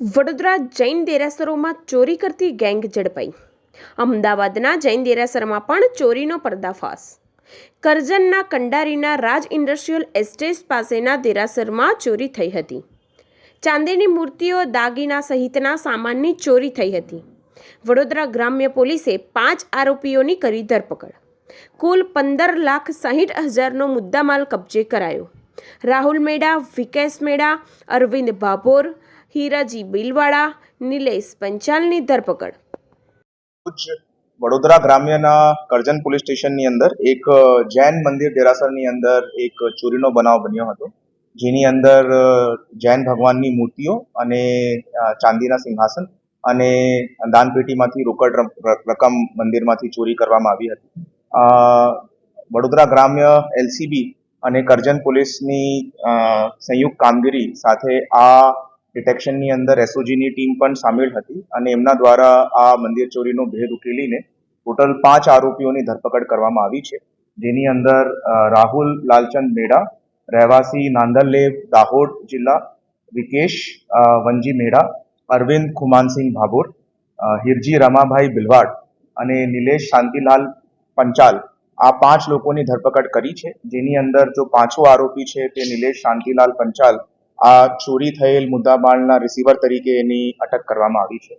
વડોદરા જૈન દેરાસરોમાં ચોરી કરતી ગેંગ ઝડપાઈ. અમદાવાદના જૈન દેરાસરમાં પણ ચોરીનો પર્દાફાશ. કરજણના કંડારીના રાજ ઇન્ડસ્ટ્રીયલ એસ્ટેટ પાસેના દેરાસરમાં ચોરી થઈ હતી. ચાંદીની મૂર્તિઓ દાગીના સહિતના સામાનની ચોરી થઈ હતી. વડોદરા ગ્રામ્ય પોલીસે પાંચ આરોપીઓની કરી ધરપકડ. કુલ પંદર લાખ સાહીઠ હજારનો મુદ્દામાલ કબજે કરાયો. રાહુલ મેડા, વિકેશ મેડા, અરવિંદ ભાભોર હીરાજી બિલવાડા, નિલેશ પંચાલની ધરપકડ. વડોદરા ગ્રામ્યના કરજણ પોલીસ સ્ટેશનની અંદર એક જૈન મંદિર દેરાસરની અંદર એક ચોરીનો બનાવ બન્યો હતો. જેની અંદર જૈન ભગવાનની મૂર્તિઓ અને ચાંદીના સિંહાસન અને દાનપેટીમાંથી રોકડ રકમ મંદિરમાંથી ચોરી કરવામાં આવી હતી. વડોદરા ગ્રામ્ય એલસીબી અને કરજણ પોલીસની સંયુક્ત કામગીરી સાથે આ ડિટેક્શનની અંદર એસઓજીની ટીમ પણ સામેલ હતી અને એમના દ્વારા આ મંદિર ચોરીનો ભેદ ઉકેલીને ટોટલ પાંચ આરોપીઓની ધરપકડ કરવામાં આવી છે. જેની અંદર રાહુલ લાલચંદ મેડા, રહેવાસી નાંદરલેવ દાહોદ જિલ્લા, વિકેશ વંજી મેડા, અરવિંદ ખુમાનસિંહ ભાભોર હિરજી રમાભાઈ બિલવાડ અને નિલેશ શાંતિલાલ પંચાલ આ પાંચ લોકોની ધરપકડ કરી છે. જેની અંદર જો પાંચો આરોપી છે તે નિલેશ શાંતિલાલ પંચાલ આ ચોરી થયેલ મુદ્દામાલના રિસીવર તરીકે એની અટક કરવામાં આવી છે.